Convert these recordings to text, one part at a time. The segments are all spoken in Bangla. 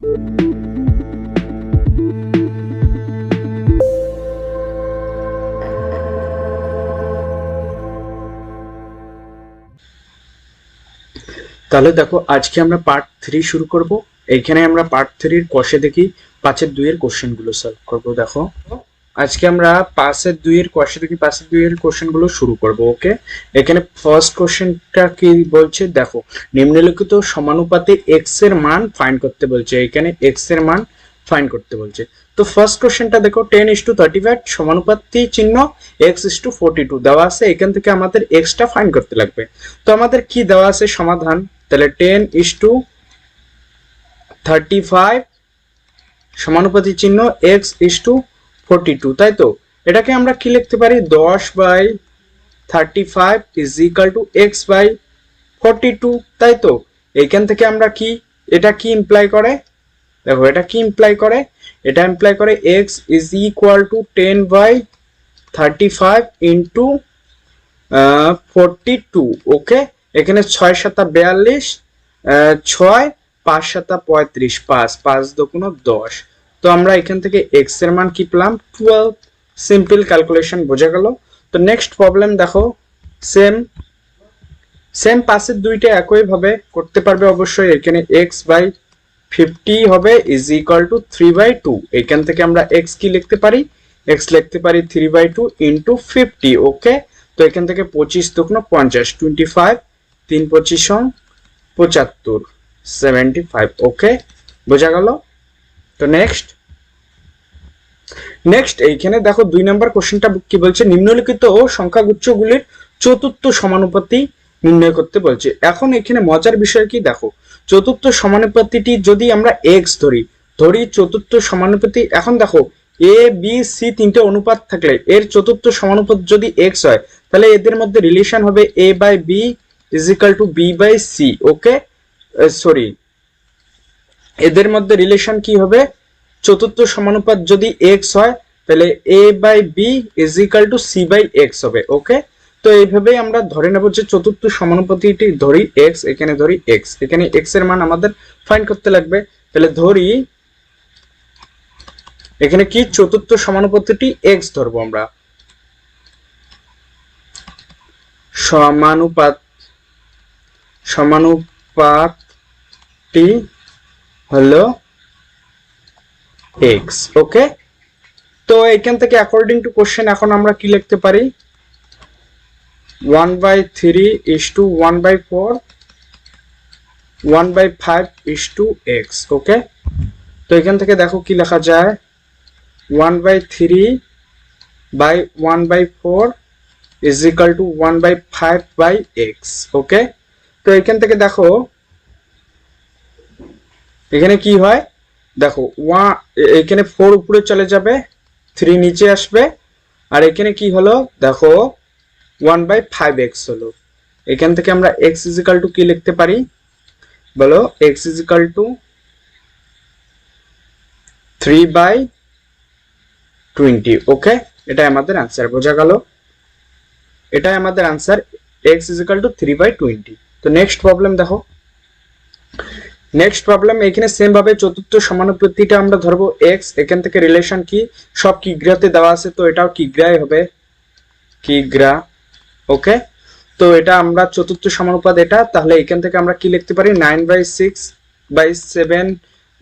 তাহলে দেখো, আজকে আমরা পার্ট থ্রি শুরু করব। এখানে আমরা পার্ট থ্রির কষে দেখি, পাঁচের দুইয়ের কোশ্চেনগুলো সলভ করব, দেখো। আজকে আমরা পাঁচের দুইয়ের কষে দেখি। পাঁচের দুইয়ের কোশ্চেনগুলো শুরু করব ওকে এখানে ফার্স্ট কোশ্চেনটা কি বলছে? দেখো, নিম্নলিখিত সমানুপাতে এক্সের মান ফাইন্ড করতে বলছে। এখানে এক্সের মান ফাইন্ড করতে বলছে। তো ফার্স্ট কোশ্চেনটা দেখো ten is to thirty five সমানুপাতি চিহ্ন x is to forty two দেওয়া আছে, এখান থেকে আমাদের এক্সটা ফাইন্ড করতে লাগবে। তো আমাদের কি দেওয়া আছে সমাধান? তাহলে ten is to thirty five সমানুপাতি চিহ্ন x is to forty two তাই তো? এটাকে আমরা কি লিখতে পারি? দশ by thirty five is equal to x by forty two তাই তো? এইখান থেকে আমরা কি, এটা কি ইমপ্লাই করে? দেখো, এটা কি ইমপ্লাই করে? এটা ইমপ্লাই করে x is equal to ten by thirty five into forty two okay এখানে ছয় সাতা বিয়াল্লিশ ছয়, পাঁচ সাতা পঁয়ত্রিশ, পাঁচ পাঁচ দোকানো দশ। তো আমরা এখান থেকে এক্সের মান কি পেলাম? টুয়েলভ সিম্পল ক্যালকুলেশন বোঝা গেল। তো নেক্সট প্রবলেম দেখো। সেম সেম পাশের দুইটা একই ভাবে করতে পারবে অবশ্যই। এখানে এক্স বাই হবে is equal to three by two এখান থেকে আমরা এক্স কি লিখতে পারি? এক্স লিখতে পারি three by two into fifty okay তো এখান থেকে পঁচিশ দুগুণ পঞ্চাশ টোয়েন্টি ফাইভ তিন পঁচিশ, পঁচাত্তর ফাইভ ওকে বোঝা গেল? তো নেক্সট নেক্সট এইখানে দেখো দুই নম্বর কোশ্চেনটা কি বলছে? নিম্নলিখিত ও সংখ্যাগুচ্ছগুলির চতুর্থ সমানুপাতি নির্ণয় করতে বলছে। এখন এখানে মজার বিষয় কি দেখো? চতুর্থ সমানুপাতিটি যদি আমরা এক্স ধরি ধরি চতুর্থ সমানুপাতি, এখন দেখো এ বি সি তিনটে অনুপাত থাকলে এর চতুর্থ সমানুপাত যদি এক্স হয়, তাহলে এদের মধ্যে রিলেশন হবে a by b is equal to b by c okay sorry এদের মধ্যে রিলেশন কি হবে? চতুর্থ সমানুপাত যদি এক্স হয়, তাহলে a by b is equal to c by x হবে ওকে তো এইভাবেই আমরা ধরে নেব যে চতুর্থ সমানুপাতিটি ধরি এক্স এখানে ধরি এক্স এখানে এক্সের মান আমাদের ফাইন্ড করতে লাগবে। তাহলে ধরি, এখানে কি চতুর্থ সমানুপাতিটি এক্স ধরবো আমরা? সমানুপাত, সমানুপাতটি হলো এক্স ওকে তো এখান থেকে অ্যাকর্ডিং টু কোশ্চেন এখন আমরা কি লিখতে পারি? One by three is to one by four one by five is to x okay তো এখান থেকে দেখো কি লেখা যায়? One by three by one by four is equal to one by five by x okay তো এখান থেকে দেখো, এখানে কি হয়? দেখো ওয়া এখানে ফোর উপরে চলে যাবে থ্রি নিচে আসবে, আর এখানে কি হলো? দেখো ওয়ান বাই ফাইভ এক্স হলো। এখান থেকে আমরা এক্স ইজিক্যাল টু কি লিখতে পারি? বলো x is equal to three by twenty okay এটাই আমাদের আনসার বোঝা গেল? এটাই আমাদের answer x is equal to three by twenty তো নেক্সট প্রবলেম দেখো। নেক্সট প্রবলেম এখানে সেম ভাবে চতুর্থ সমানুপাতিটা আমরা ধরবো এক্স এখান থেকে রিলেশন কি? সব কিগ্রাতে দেওয়া আছে, তো এটাও কিগ্রাই হবে? কিগ্রা ওকে তো এটা আমরা চতুর্থ সমানুপাত এটা, তাহলে এখান থেকে আমরা কি লিখতে পারি? Nine by six by seven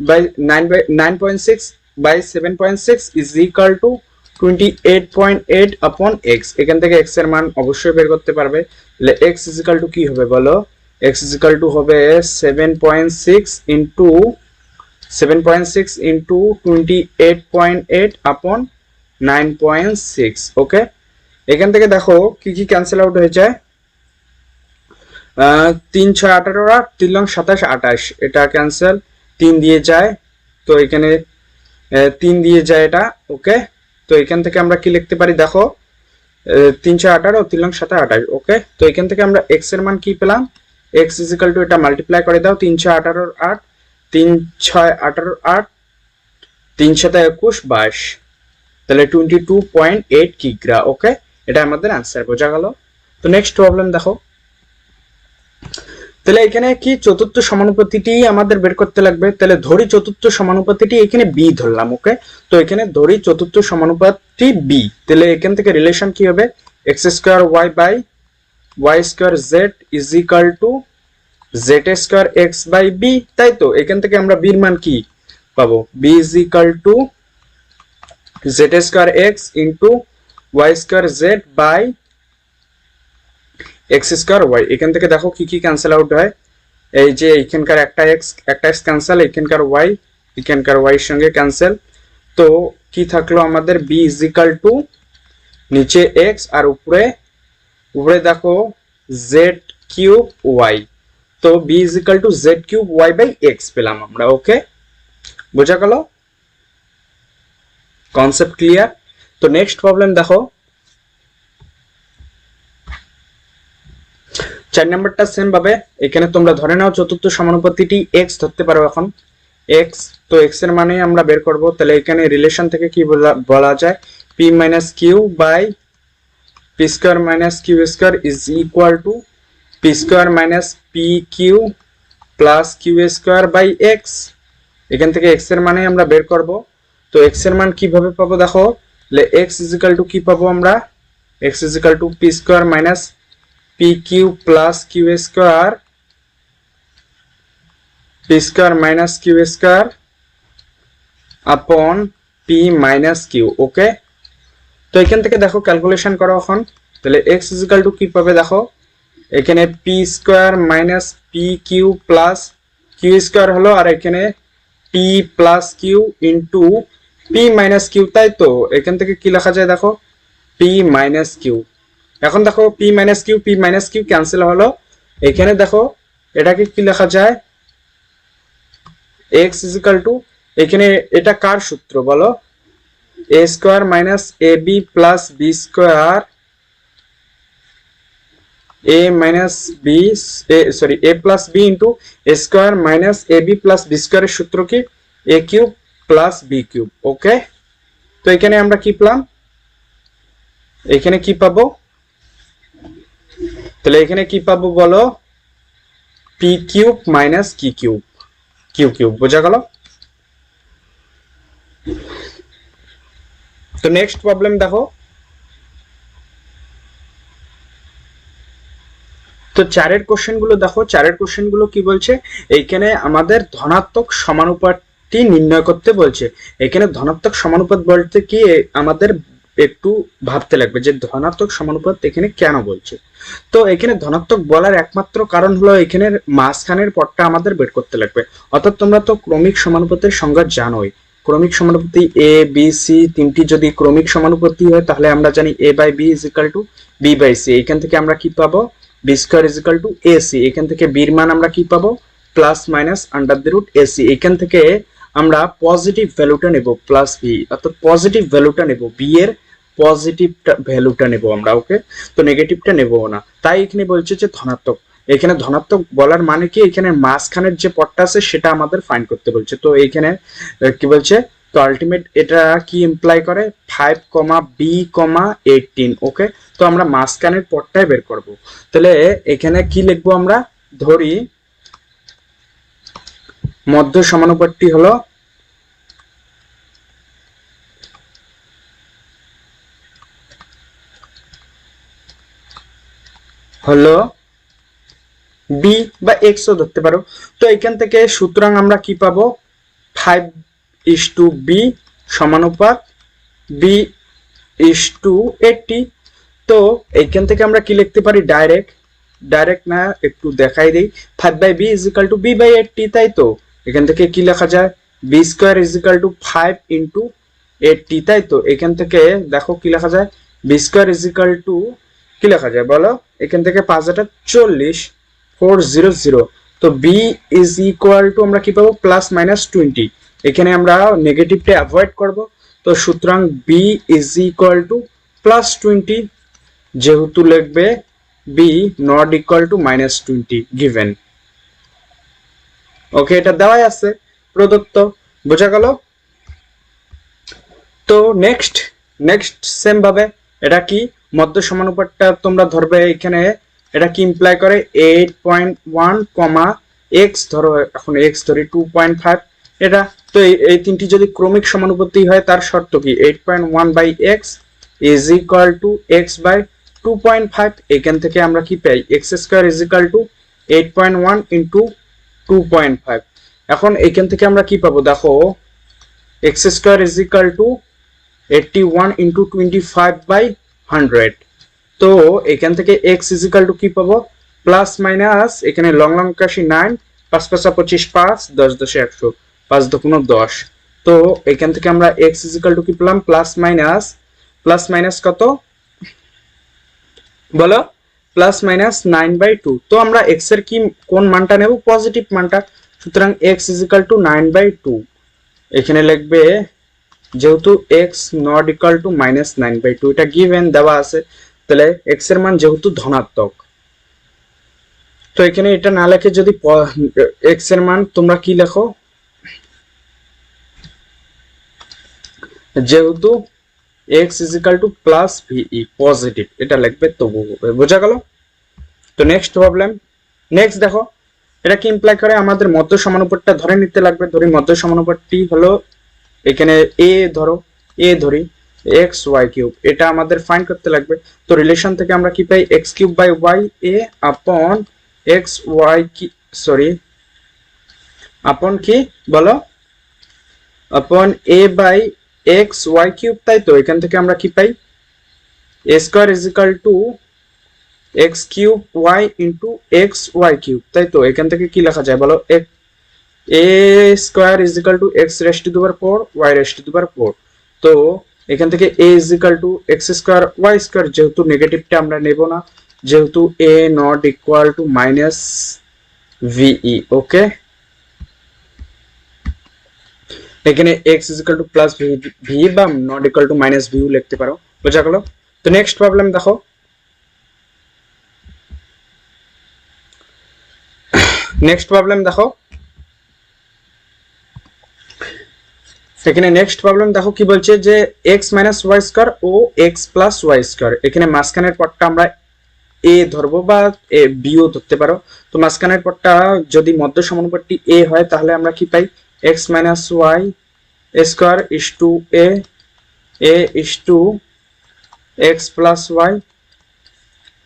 by nine by nine point six by seven point six is equal to twenty eight point eight upon x এখান থেকে এক্সের মান অবশ্যই বের করতে পারবে। এক্স ইজ ইকাল টু কি হবে বলো? এক্স ইজ ইকাল টু হবে seven point six into seven point six into twenty eight point eight upon nine point six okay এখান থেকে দেখো কি কি ক্যান্সেল আউট হয়ে যায় তিন ছয় আঠারো আট তিন লং সাতাশ আঠাশ এটা ক্যান্সেল তিন দিয়ে যায় তো এখানে তিন দিয়ে যায় এটা ওকে তো এখান থেকে আমরা কি লিখতে পারি? দেখো আহ, তিন ছয় আঠারো তিন লং সাতাশ আঠাশ ওকে তো এখান থেকে আমরা এক্সের মান কি পেলাম? এক্স ইজিক্যাল টু এটা মাল্টিপ্লাই করে দাও তিন ছয় আঠারোর আট তিন ছয় আঠারোর আট তিন সাত একুশ বাইশ। তাহলে টোয়েন্টি টু পয়েন্ট এইট কিগ্রা ওকে এটা আমাদের আনসার বোঝা গেল। তো নেক্সট প্রবলেম দেখো। তাহলে এখানে কি চতুর্থ সমানুপাতিটি আমাদের বের করতে লাগবে? তাহলে ধরি চতুর্থ সমানুপাতিটি এখানে বি ধরলাম ওকে তো এখানে ধরি চতুর্থ সমানুপাতটি বি তাহলে এখান থেকে রিলেশন কি হবে? X square y by y square z is equal to z square x by b তাই তো? এখান থেকে আমরা বির মান কি পাবো? B is equal to z square x into y square z by x square y এখান থেকে দেখো কি কি ক্যান্সেল আউট হয়। এই যে এখানকার একটা এক্স একটা এক্স ক্যান্সেল এখানকার ওয়াই এখানকার ওয়াই সঙ্গে ক্যান্সেল তো কি থাকল আমাদের? বি ইজ ইকাল টু নিচে এক্স আর উপরে উপরে দেখো জেড কিউব ওয়াই তো b is equal to z cube y by x পেলাম আমরা ওকে বোঝা গেল? কনসেপ্ট ক্লিয়ার তো নেক্সট প্রবলেম দেখো। চার নাম্বারটা সেম ভাবে, এখানে তোমরা ধরে নাও চতুর্থ সমানুপাতিটি এক্স ধরতে পারো এখন। এক্স তো এক্সের মানে আমরা বের করব। তাহলে এখানে রিলেশন থেকে কি বলা- যায়? P minus q by square minus q square is equal to p square minus p q plus q square by x এখান থেকে এক্সের মানে আমরা বের করব। তো এক্সের মান কীভাবে পাবো দেখো? এক্স ইজিক্যাল টু কি পাবো আমরা? Is equal to p square minus p q plus q square p square minus q square upon p minus q okay তো এখান থেকে দেখো ক্যালকুলেশন করো এখন। তাহলে এক্স ইজিক্যাল টু কি পাবে দেখো? এখানে p square minus p q plus q square হলো, আর এখানে p plus q into p minus q তাই তো? এখান থেকে কি লেখা যায় দেখো? পি মাইনাস কিউ এখন দেখো p minus q p minus q cancel হলো। এখানে দেখো, এটাকে কি লেখা যায়? এক্স ইজিক্যাল টু এখানে এটা কার সূত্র বলো? A square minus a b plus b square a minus b sorry a plus b into a square minus a b plus b স্কোয়ারের সূত্র কি? A cube plus b cube okay তো এখানে আমরা কি পেলাম? এখানে কি পাবো? তাহলে এখানে কি পাবো বলো? P cube minus q cube q cube বোঝা গেল? তো নেক্সট প্রবলেম দেখো। তো চারের কোশ্চেনগুলো দেখো। চারের কোশ্চেনগুলো কি বলছে? এইখানে আমাদের ধনাত্মক সমানুপাতটি নির্ণয় করতে বলছে। এখানে ধনাত্মক সমানুপাত বলতে কি? আমাদের একটু ভাবতে লাগবে যে ধনাত্মক সমানুপাত এখানে কেন বলছে? তো এখানে ধনাত্মক বলার একমাত্র কারণ হলো এখানের মাঝখানের পদটা আমাদের বের করতে লাগবে। অর্থাৎ তোমরা তো ক্রমিক সমানুপাতের সংজ্ঞা জানোই। ক্রমিক সমানুপাতি এ বি সি তিনটি যদি ক্রমিক সমানুপাতি হয়, তাহলে আমরা জানি a by b is equal to b by c এখান থেকে আমরা কি পাবো? B square is equal to a c এখান থেকে বির মান আমরা কি পাবো? Plus minus under the root a c এখান থেকে আমরা পজিটিভ ভ্যালুটা নেব প্লাস ভি অর্থাৎ পজিটিভ ভ্যালুটা নেব। বি এর পজিটিভ ভ্যালুটা নেব আমরা ওকে তো নেগেটিভটা নেব না। তাই এখানে বলছে যে ধনাত্মক। এখানে ধনাত্মক বলার মানে কি? এখানে মাঝখানের যে পদটা আছে, সেটা আমাদের ফাইন্ড করতে বলছে। তো এইখানে কি বলছে? তো আলটিমেট এটা কি ইমপ্লাই করে? Five comma b comma eighteen okay তো আমরা মাঝখানের পটটাই বের করব। তাহলে এখানে কি লিখব আমরা? ধরি, মধ্য সমানুপাতটি হলো হলো বি বা এক্সও ধরতে পারো। তো এখান থেকে সুতরাং আমরা কি পাবো? ফাইভ ইস টু বি সমানুপাত। বি ইস টু এইটটি তো এইখান থেকে আমরা কি লিখতে পারি? ডাইরেক্ট ডাইরেক্ট না, একটু দেখাই দিই। Five by b is equal to b by eighty তাই তো? এখান থেকে কি লেখা যায়? B square is equal to five into eighty তাই তো? এখান থেকে দেখো কি লেখা যায়? B square is equal to কি লেখা যায় বলো? এখান থেকে পাঁচ হাজার চল্লিশ। ফোর জিরো জিরো তো বি ইজ ইকুয়াল টু আমরা কি পাবো? প্লাস মাইনাস টোয়েন্টি এখানে আমরা নেগেটিভটা অ্যাভয়েড করব। তো সুতরাং b is equal to plus twenty যেহেতু লিখবে b not equal to minus twenty given okay এটা দেওয়াই আছে প্রদত্ত। বোঝা গেল? তো নেক্সট নেক্সট সেম ভাবে। এটা কি? মধ্য সমানুপাতটা তোমরা ধরবে এখানে এটা কি ইমপ্লাই করে? Eight point one comma x ধরো এখন এক্স ধরি টু পয়েন্ট ফাইভ এটা, তো এই তিনটি যদি ক্রমিক সমানুপাতি হয়, তার শর্ত কি? Eight point one by x is equal to x by two point five এখান থেকে আমরা কি পাই? X square is equal to eight point one two point five এখন এখান থেকে আমরা কি পাবো? দেখো x square is equal to eighty one into twenty five by hundred তো এখান থেকে এক্স ইজিক্যাল টু কি পাবো? প্লাস মাইনাস এখানে লং লং কাশি নাইন পাঁচ পাঁচা পঁচিশ পাঁচ, দশ দশে একশো, পাঁচ দুগুণ দশ। তো এখান থেকে আমরা এক্স ইজিক্যাল টু কি পেলাম? প্লাস মাইনাস প্লাস মাইনাস কত? বলো? Plus minus nine by two তো আমরা এক্সের কি, কোন মানটা নেব? পজিটিভ মানটা। সুতরাং x is equal to nine by two এখানে লিখবে, যেহেতু x not equal to minus nine by two এটা গিভেন দেওয়া আছে। তাহলে এক্সের মান যেহেতু ধনাত্মক, তো এখানে এটা না লেখে যদি এক্সের মান তোমরা কি লেখো? যেহেতু x is equal to plus ভিই positive এটা লিখবে তবু, বোঝা গেল? তো নেক্সট প্রবলেম নেক্সট দেখো, এটা কি ইমপ্লাই করে? আমাদের মধ্য সমানুপাতটা ধরে নিতে লাগবে, ধরি মধ্য সমানুপাতটি হলো এখানে এ ধরো এ ধরি এক্স ওয়াই কিউব এটা আমাদের ফাইন্ড করতে লাগবে। তো রিলেশন থেকে আমরা কি পাই? X cube by y a upon x y কি সরি আপন কি? বলো। Upon a by x y cube তাই তো? এখান থেকে আমরা কি পাই? A square is equal to x cube y into x y cube তাই তো? এখান থেকে কি লেখা যায় বলো? A square to x raise to দুবার ফোর ওয়াই রেস টু দুবার ফোর তো এখান থেকে a is equal two x square y square যেহেতু নেগেটিভটা আমরা নেব না, যেহেতু a not equal to minus v okay এখানে x is equal to plus v বা not equal to minus view লিখতে পারো। বোঝা গেল? তো নেক্সট প্রবলেম দেখো। নেক্সট প্রবলেম দেখো। এখানে নেক্সট প্রবলেম দেখো কি বলছে যে এক্স মাইনাস ওয়াই স্কোয়ার ও এক্স প্লাস ওয়াই স্কোয়ার এখানে মাঝখানের পদটা আমরা এ ধরবো বা এ বিও ধরতে পারো। তো মাঝখানের পদটা যদি মধ্য সমানুপাতটি এ হয়, তাহলে আমরা কি পাই? X minus y square is to a a is to x plus y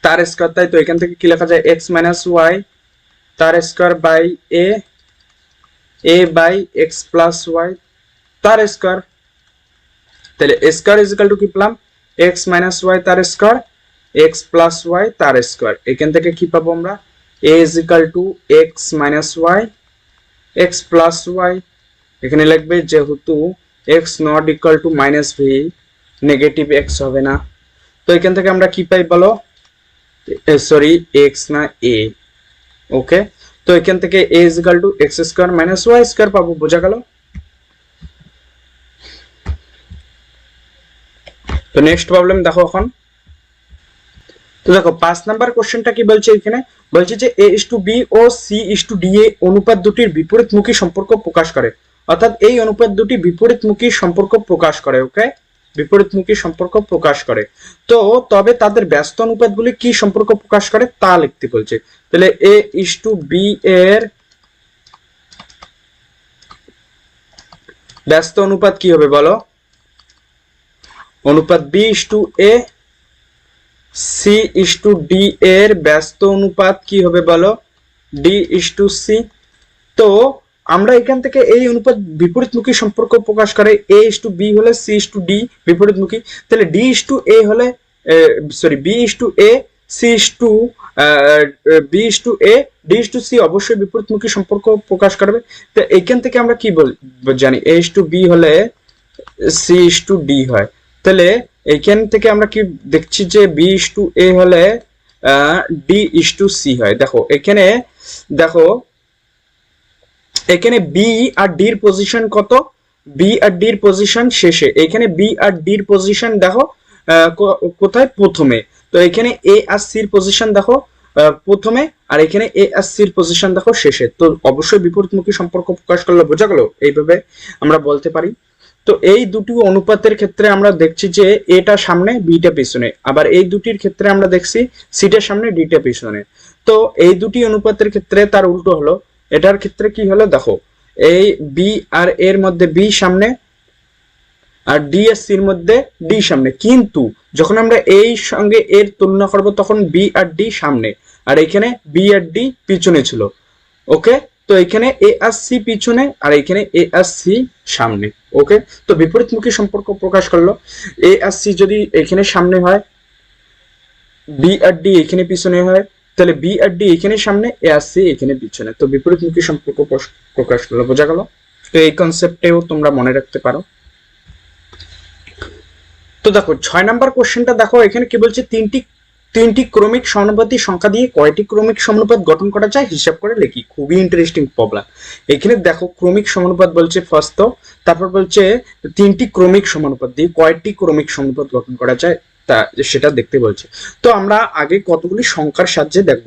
তার স্কোয়ার তাই তো এখান থেকে কি লেখা যায়? এক্স মাইনাস ওয়াই তার square by a a by x plus y তার স্কোয়ার তাহলে স্কোয়ার ইজ ইকাল টু কি পেলাম? এক্স মাইনাস ওয়াই তার স্কোয়ার এক্স প্লাস ওয়াই তার স্কোয়ার এখান থেকে কি পাবো আমরা? A is equal to x minus y x plus y এখানে লিখবে যেহেতু x not equal to minus v negative x হবে না। তো এখান থেকে আমরা কি পাই বলো? সরি এক্স না এ ওকে তো এখান থেকে a is equal to x square minus y square পাবো, বোঝা গেল? তো নেক্সট প্রবলেম দেখো এখন। তো দেখো, পাঁচ নাম্বার কোশ্চেনটা কি বলছে এখানে? বলছে যে এ ইস টু বি ও সি ইস টু ডি এ অনুপাত দুটির বিপরীতমুখী সম্পর্ক প্রকাশ করে। অর্থাৎ এই অনুপাত দুটি বিপরীতমুখী সম্পর্ক প্রকাশ করে ওকে বিপরীতমুখী সম্পর্ক প্রকাশ করে। তো তবে তাদের ব্যস্ত অনুপাতগুলি কি সম্পর্ক প্রকাশ করে? তা লিখতে বলছে। তাহলে এ ইস টু বি এর ব্যস্ত অনুপাত কি হবে বলো? অনুপাত b is to a c is to d এর ব্যস্ত অনুপাত কি হবে বলো ডি ইস টু সি তো আমরা এখান থেকে এই অনুপাত বিপরীতমুখী সম্পর্ক প্রকাশ করে এ ইস টু বি হলে সি ইস টু ডি বিপরীতমুখী তাহলে ডি ইস টু এ হলে sorry b is to a c is to b is to a d is to c অবশ্যই বিপরীতমুখী সম্পর্ক প্রকাশ করবে তো এখান থেকে আমরা কি বল জানি এ ইস টু বি হলে সি ইস টু ডি হয় তাহলে এইখান থেকে আমরা কি দেখছি যে বি ইস টু এ হলে ডি ইস টু সি হয়। দেখো, এখানে দেখো, এখানে বি আর ডির পজিশন কত? বি আর ডির পজিশন শেষে। এখানে বি আর ডির পজিশন দেখো কোথায়? প্রথমে। তো এখানে এ আর সির পজিশন দেখো প্রথমে, আর এখানে এ আর সির পজিশন দেখো, শেষে। তো অবশ্যই বিপরীতমুখী সম্পর্ক প্রকাশ করলে বোঝা গেল। এইভাবে আমরা বলতে পারি। তো এই দুটি অনুপাতের ক্ষেত্রে আমরা দেখছি যে এটা সামনে, বিটা পিছনে। আবার এই দুটির ক্ষেত্রে আমরা দেখছি সিটা সামনে, ডিটা পিছনে। তো এই দুটি অনুপাতের ক্ষেত্রে তার উল্টো হলো। এটার ক্ষেত্রে কি হলো? দেখো, এই বি আর এর মধ্যে বি সামনে আর ডি সির মধ্যে ডি সামনে। কিন্তু যখন আমরা এই সঙ্গে এর তুলনা করব, তখন বি আর ডি সামনে। আর এখানে বি আর ডি পিছনে ছিল। ওকে? তো এখানে এ আর সি পিছনে আর এখানে এ আর সি সামনে ওকে তো বিপরীতমুখী সম্পর্ক প্রকাশ করল। এ আর সি যদি এখানে সামনে হয় বি আর ডি এখানে পিছনে হয়, তাহলে বি আর ডি এখানে সামনে এ আর সি এখানে পিছনে। তো বিপরীতমুখী সম্পর্ক প্রকাশ করল, বোঝা গেল? তো এই কনসেপ্টেও তোমরা মনে রাখতে পারো। তো দেখো, ছয় নাম্বার কোশ্চেনটা দেখো, এখানে কি বলছে, তিনটি তিনটি ক্রমিক সমানুপাতি সংখ্যা দিয়ে কয়টি ক্রমিক সমানুপাত গঠন করা যায় হিসাব করে লিখি। খুবই ইন্টারেস্টিং প্রবলেম এখানে দেখো ক্রমিক সমানুপাত বলছে ফার্স্ট তারপর বলছে তিনটি ক্রমিক সমানুপাত দিয়ে কয়টি ক্রমিক সমানুপাত গঠন করা যায় তা সেটা দেখতে বলছে। তো আমরা আগে কতগুলি সংখ্যার সাহায্যে দেখব?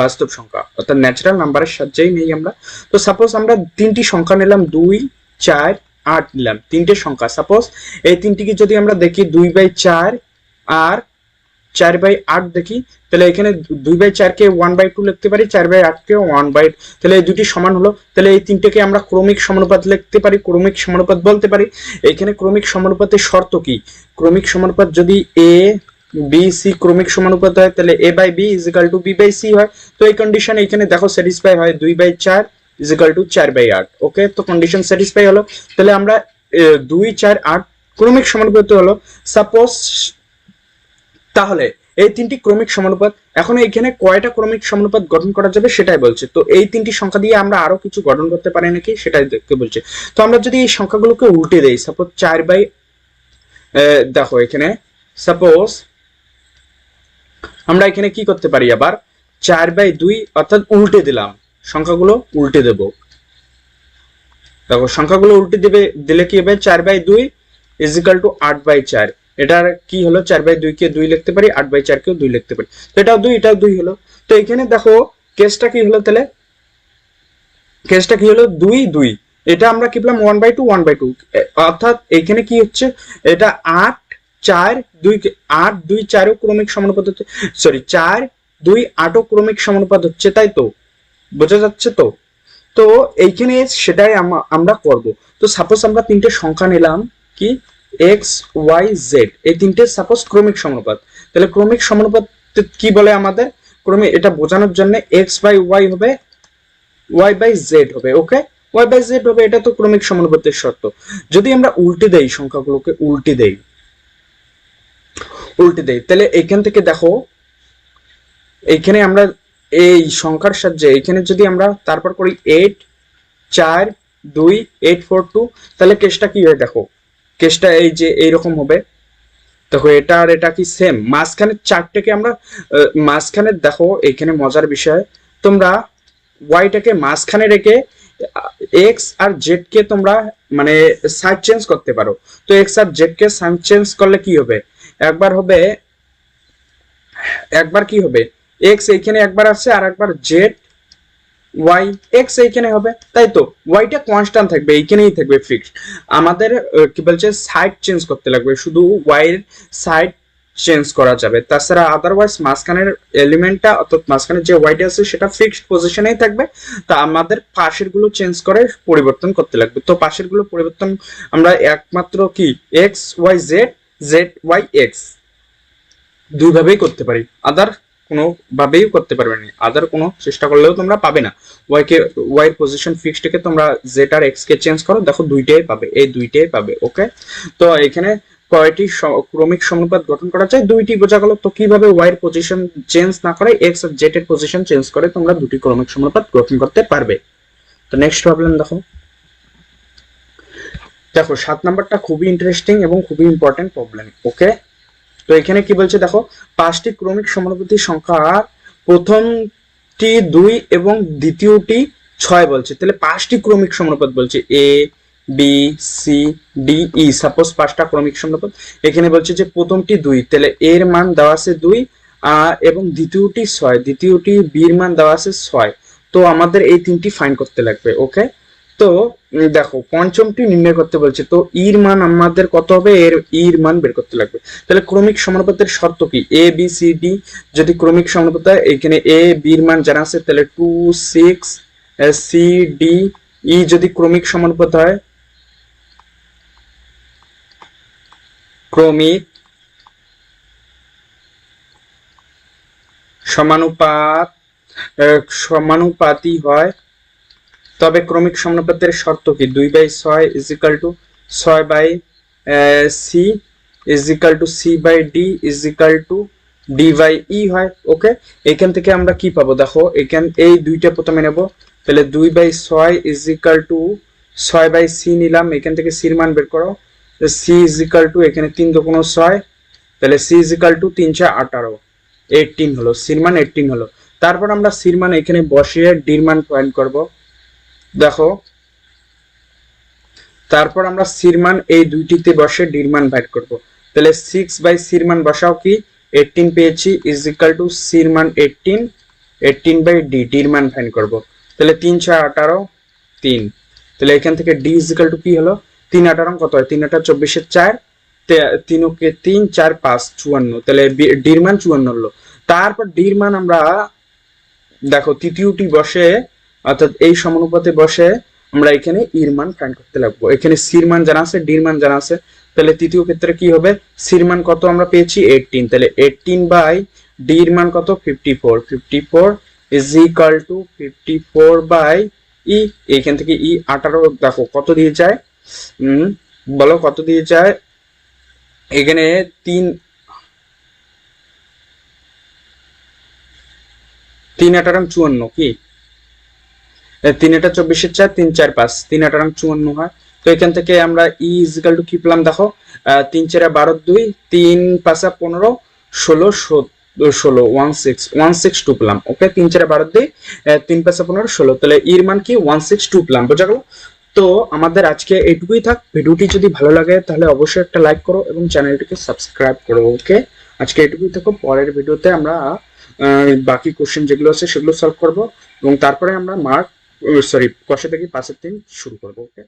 বাস্তব সংখ্যা, অর্থাৎ ন্যাচারাল নাম্বারের সাহায্যেই নেই আমরা। তো সাপোজ আমরা তিনটি সংখ্যা নিলাম দুই, চার, আট নিলাম। তিনটে সংখ্যা। সাপোজ এই তিনটিকে যদি আমরা দেখি দুই বাই চার, আর চার বাই আট দেখি, তাহলে এখানে দুই বাই চারকে ওয়ান বাই টু লিখতে পারি, চার বাই আটকে ওয়ান বাই তাহলে এই দুটি সমান হলো, তাহলে এই তিনটেকে আমরা ক্রমিক সমানুপাত লিখতে পারি, ক্রমিক সমানুপাত বলতে পারি। এখানে ক্রমিক সমানুপাতের শর্ত কি? ক্রমিক সমানুপাত যদি এ বি সি ক্রমিক সমানুপাত হয়, তাহলে a by b is equal to b by c হয়। তো এই কন্ডিশন এখানে দেখো স্যাটিসফাই হয়, দুই বাই চার ইজ ইকাল টু চার বাই আট ওকে তো কন্ডিশন স্যাটিসফাই হলো। তাহলে আমরা দুই, চার, আট ক্রমিক সমানুপাত হলো। সাপোজ তাহলে এই তিনটি ক্রমিক সমানুপাত, এখন এখানে কয়টা ক্রমিক সমানুপাত গঠন করা যাবে সেটাই বলছে। তো এই তিনটি সংখ্যা দিয়ে আমরা আরও কিছু গঠন করতে পারি নাকি সেটাই দেখতে বলছে। তো আমরা যদি এই সংখ্যাগুলোকে উল্টে দেই সাপোজ চার বাই দেখো এখানে সাপোজ আমরা এখানে কি করতে পারি আবার? চার বাই দুই অর্থাৎ উল্টে দিলাম, সংখ্যাগুলো উল্টে দেব। দেখো, সংখ্যাগুলো উল্টে দেবে, দিলে কি হবে? চার বাই দুই ইজিক্যাল টু আট বাই চার। এটার কি হলো? চার বাই দুই কে দুই লিখতে পারি, আট বাই চার কেও দুই লিখতে পারি। তো এটাও দুই এটাও দুই হলো। তো এখানে দেখো, কেসটা কি হলো তাহলে? কেসটা কি হলো? দুই দুই। এটা আমরা কি পেলাম? One by two one by two অর্থাৎ এখানে কি হচ্ছে? এটা আট, চার, দুই আট, দুই, চারও ক্রমিক সমানুপাত হচ্ছে। সরি চার, দুই, আটও ক্রমিক সমানুপাত হচ্ছে, তাই তো? বোঝা যাচ্ছে তো? তো এইখানে সেটাই আমরা করব। তো সাপোজ আমরা তিনটে সংখ্যা নিলাম, কি? এক্স ওয়াই জেড এই তিনটে সাপোজ ক্রমিক সমানুপাত। তাহলে ক্রমিক সমানুপাত কি বলে আমাদের? ক্রমে এটা বোঝানোর জন্য এক্স বাই ওয়াই হবে ওয়াই বাই জেড হবে ওকে ওয়াই বাই জেড হবে, এটা তো ক্রমিক সমানুপাতের শর্ত। যদি আমরা উল্টে দেই সংখ্যাগুলোকে, উল্টে দেই উল্টে দেই, তাহলে এখান থেকে দেখো এইখানে আমরা এই সংখ্যার সাহায্যে, এখানে যদি আমরা তারপর করি এইট চার, দুই এইট ফোর টু তাহলে কেসটা কি হয় দেখো? কেসটা এই যে এইরকম হবে। দেখো, এটা আর এটা কি সেম মাঝখানে চারটেকে আমরা মাঝখানে দেখো, এখানে মজার বিষয়। তোমরা ওয়াইটাকে মাঝখানে রেখে এক্স আর জেড কে তোমরা মানে সাইড চেঞ্জ করতে পারো। তো এক্স আর জেড কে সাইড চেঞ্জ করলে কি হবে? একবার হবে, একবার কি হবে? এক্স এইখানে একবার আসছে আর একবার জেড ওয়াই এক্স এইখানে হবে, তাই তো? ওয়াইটা কনস্ট্যান্ট থাকবে, এইখানেই থাকবে ফিক্সড আমাদের কি বলছে সাইড চেঞ্জ করতে লাগবে, শুধু ওয়াই এর সাইড চেঞ্জ করা যাবে। তাছাড়া আদারওয়াইজ মাঝখানের এলিমেন্টটা অর্থাৎ মাঝখানে যে ওয়াইটা আছে, সেটা ফিক্সড পজিশনেই থাকবে। তা আমাদের পাশেরগুলো চেঞ্জ করে পরিবর্তন করতে লাগবে। তো পাশেরগুলো পরিবর্তন আমরা একমাত্র কি? X y z z y x দুইভাবেই করতে পারি। আদার কোনো ভাবেই করতে পারবে না। আদার কোনো চেষ্টা করলেও তোমরা পাবে না। ওয়াই কে ওয়াই পজিশন ফিক্সড থেকে তোমরা জেড আর এক্স কে চেঞ্জ করো, দেখো দুইটাই পাবে। এই দুইটাই পাবে ওকে তো এখানে কয়টি ক্রমিক সমানুপাত গঠন করা যায়? দুইটি বোঝা গেল। তো কীভাবে ওয়াই এর পজিশন চেঞ্জ না করে এক্স আর জেড এর পজিশন চেঞ্জ করে তোমরা দুটি ক্রমিক সমানুপাত গঠন করতে পারবে। তো নেক্সট প্রবলেম দেখো। দেখো, সাত নাম্বারটা খুবই ইন্টারেস্টিং এবং খুবই ইম্পর্টেন্ট প্রবলেম ওকে তো এখানে কি বলছে দেখো, পাঁচটি ক্রমিক সমানুপাতি সংখ্যার প্রথমটি দুই এবং দ্বিতীয়টি ছয় বলছে। তাহলে পাঁচটি ক্রমিক সমানুপাত বলছে a, b, c, d, e. Suppose পাঁচটা ক্রমিক সমানুপাত। এখানে বলছে যে প্রথমটি দুই, তাহলে এর মান দেওয়া আছে দুই এবং দ্বিতীয়টি ছয়। দ্বিতীয়টি বির মান দেওয়া আছে ছয়। তো আমাদের এই তিনটি ফাইন করতে লাগবে ওকে তো দেখো, পঞ্চমটি নির্ণয় করতে বলছে, তো ইর মান আমাদের কত হবে? এর ইর মান বের করতে লাগবে। তাহলে ক্রমিক সমানুপাতের শর্ত কি? এ বি সি ডি যদি ক্রমিক সমানুপাত, এখানে এ বির মান জানা আছে, তাহলে two six c d e যদি ক্রমিক সমানুপাত হয়, ক্রমিক সমানুপাত সমানুপাতি হয় তবে ক্রমিক সমানুপাতের শর্ত কি? দুই বাই ছয় ইজ ইকাল টু ছয় by c is equal to c by d is equal to d by e হয়। ওকে? এখান থেকে আমরা কি পাবো? দেখো, এখান, এই দুইটা প্রথমে নেব। তাহলে দুই বাই ছয় ইজ ইকাল টু ছয় বাই সি নিলাম। এখান থেকে সির মান বের করো। সি ইজ ইকাল টু এখানে তিন দোকানো ছয়। তাহলে সি ইজ ইকাল টু চার আঠারো। এইটিন হলো। সির মান এইটিন হলো। তারপর আমরা সির মান এখানে বসিয়ে ডির মান পয়েন্ট করব। দেখো। তারপর আমরা সির মান এই দুইটিতে বসে ডির মান বাইট করব। তাহলে সিক্স বাই সির মান বসাও কি? এইটিন পেয়েছি ইজ ইকাল টু সির মান এইটিন এইটিন বাই ডি ডির মান ফাইন করব। তাহলে তিন ছয় আঠারো, তিন। তাহলে এখান থেকে ডি ইজ ইকাল টু কি হলো? তিন আঠারো কত হয়? তিন আঠারো চব্বিশের চার তিন ওকে তিন, চার পাঁচ, চুয়ান্ন। তাহলে ডির মান চুয়ান্ন হলো। তারপর ডির মান আমরা, দেখো, তৃতীয়টি বসে অর্থাৎ এই সমানুপাতে বসে আমরা এখানে ইর মান ফাইন্ড করতে লাগবো। এখানে সির মান জানা আছে ডির মান জানা আছে। তাহলে তৃতীয় ক্ষেত্রে কি হবে? সির মান কত আমরা পেয়েছি? এইটিন তাহলে এইটিন বাই ডির মান কত? Fifty four fifty four is equal to fifty four by e এখান থেকে ই আঠারো, দেখো কত দিয়ে যায়? বলো কত দিয়ে যায়? এখানে তিন তিন আঠারো, চুয়ান্ন কি? তিন এটা চব্বিশের চার, তিন চার পাঁচ। তিন আঠারো চুয়ান্ন হয়। তো এখান থেকে আমরা ই ইজিক্যাল টু কি পেলাম, দেখো। তিন চারে বারো দুই, তিন পাঁচা পনেরো, ষোলো ষোলো one six one six two পেলাম। ওকে তিন চারে বারো দুই তিন পাঁচা পনেরো, ষোলো। তাহলে ইর মান কি? ওয়ান সিক্স টু পেলাম, বোঝা গেল? তো আমাদের আজকে এইটুকুই থাক। ভিডিওটি যদি ভালো লাগে, তাহলে অবশ্যই একটা লাইক করো এবং চ্যানেলটিকে সাবস্ক্রাইব করো ওকে আজকে এইটুকুই থাকো পরের ভিডিওতে আমরা বাকি কোশ্চেন যেগুলো আছে, সেগুলো সলভ করব। এবং তারপরে আমরা মার্ক সরি কষে থেকে পাশের থেকে শুরু করব ওকে